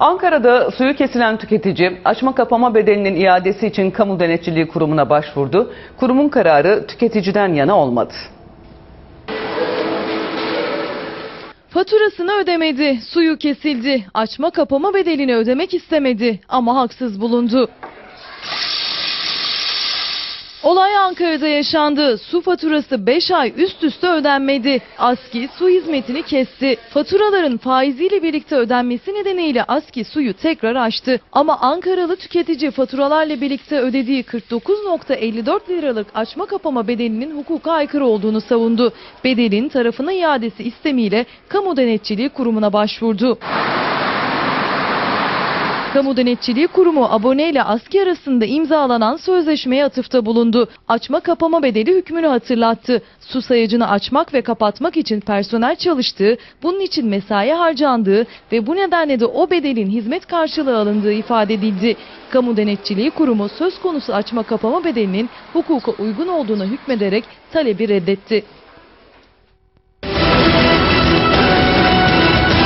Ankara'da suyu kesilen tüketici açma kapama bedelinin iadesi için Kamu Denetçiliği Kurumu'na başvurdu. Kurumun kararı tüketiciden yana olmadı. Faturasını ödemedi, suyu kesildi, açma kapama bedelini ödemek istemedi ama haksız bulundu. Olay Ankara'da yaşandı. Su faturası 5 ay üst üste ödenmedi. ASKİ su hizmetini kesti. Faturaların faiziyle birlikte ödenmesi nedeniyle ASKİ suyu tekrar açtı. Ama Ankaralı tüketici faturalarla birlikte ödediği 49.54 liralık açma kapama bedelinin hukuka aykırı olduğunu savundu. Bedelin tarafına iadesi istemiyle Kamu Denetçiliği Kurumu'na başvurdu. Kamu Denetçiliği Kurumu abone ile ASKİ arasında imzalanan sözleşmeye atıfta bulundu. Açma kapama bedeli hükmünü hatırlattı. Su sayacını açmak ve kapatmak için personel çalıştığı, bunun için mesai harcandığı ve bu nedenle de o bedelin hizmet karşılığı alındığı ifade edildi. Kamu Denetçiliği Kurumu söz konusu açma kapama bedelinin hukuka uygun olduğuna hükmederek talebi reddetti.